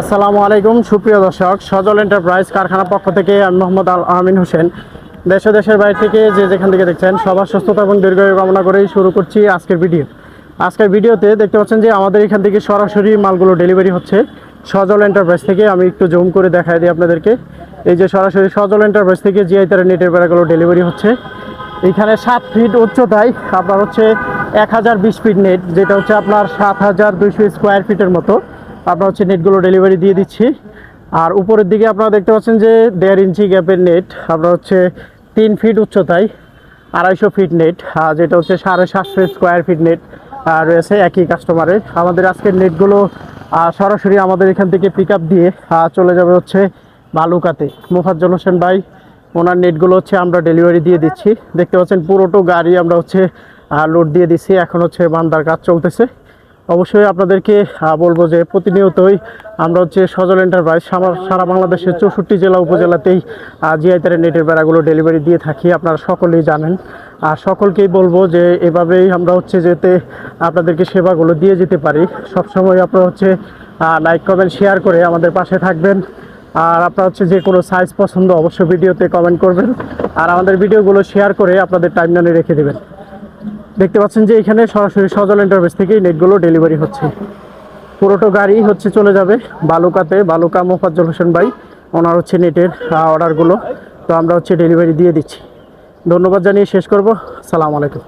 আসসালামু আলাইকুম, সুপ্রিয় দর্শক, সজল এন্টারপ্রাইজ কারখানার পক্ষ থেকে আমি মোহাম্মদ আল আমিন হোসেন। দেশে দেশের বাইরে থেকে যে যেখান থেকে দেখছেন, সবার সুস্থতা এবং দীর্ঘায়ু কামনা করেই শুরু করছি আজকের ভিডিও। আজকের ভিডিওতে দেখতে পাচ্ছেন যে আমাদের এখান থেকে সরাসরি মালগুলো ডেলিভারি হচ্ছে সজল এন্টারপ্রাইজ থেকে। আমি একটু জুম করে দেখাই দিই আপনাদেরকে। এই যে সরাসরি সজল এন্টারপ্রাইজ থেকে জিআই তারা নেটের বেড়াগুলো ডেলিভারি হচ্ছে। এখানে সাত ফিট উচ্চতায় আপনার হচ্ছে এক হাজার বিশ ফিট নেট, যেটা হচ্ছে আপনার সাত হাজার দুইশো স্কোয়ার ফিটের মতো। আপনার হচ্ছে নেটগুলো ডেলিভারি দিয়ে দিচ্ছি। আর উপরের দিকে আপনারা দেখতে পাচ্ছেন যে দেড় ইঞ্চি গ্যাপের নেট আপনার হচ্ছে তিন ফিট উচ্চতায় আড়াইশো ফিট নেট আর যেটা হচ্ছে সাড়ে সাতশো স্কোয়ার ফিট নেট রয়েছে একই কাস্টমারের আমাদের আজকের নেটগুলো সরাসরি আমাদের এখান থেকে পিক দিয়ে চলে যাবে হচ্ছে বালুকাতে। মোফাজ্জল হোসেন ভাই, ওনার নেটগুলো হচ্ছে আমরা ডেলিভারি দিয়ে দিচ্ছি। দেখতে পাচ্ছেন পুরোটো গাড়ি আমরা হচ্ছে লোড দিয়ে দিচ্ছি। এখন হচ্ছে বান্দার কাজ চলতেছে। অবশ্যই আপনাদেরকে বলব যে প্রতিনিয়তই আমরা হচ্ছে সজল এন্টারপ্রাইজ সারা বাংলাদেশের চৌষট্টি জেলা উপজেলাতেই জিআই তারের নেটের বেড়াগুলো ডেলিভারি দিয়ে থাকি। আপনারা সকলেই জানেন। আর সকলকেই বলব যে এভাবেই আমরা হচ্ছে যেতে, আপনাদেরকে সেবাগুলো দিয়ে যেতে পারি। সবসময় আপনারা হচ্ছে লাইক কমেন্ট শেয়ার করে আমাদের পাশে থাকবেন। আর আপনার হচ্ছে যে কোনো সাইজ পছন্দ, অবশ্যই ভিডিওতে কমেন্ট করবেন। আর আমাদের ভিডিওগুলো শেয়ার করে আপনাদের টাইমলাইনে রেখে দেবেন। দেখতে পাচ্ছেন যে এখানে সরাসরি সজল এন্টারপ্রাইজ থেকেই নেটগুলো ডেলিভারি হচ্ছে। পুরোটো গাড়ি হচ্ছে চলে যাবে বালুকাতে, বালুকা মোফাজ্জল হোসেন ভাই। ওনার হচ্ছে নেটের অর্ডারগুলো তো আমরা হচ্ছে ডেলিভারি দিয়ে দিচ্ছি। ধন্যবাদ জানিয়ে শেষ করব। সালাম আলাইকুম।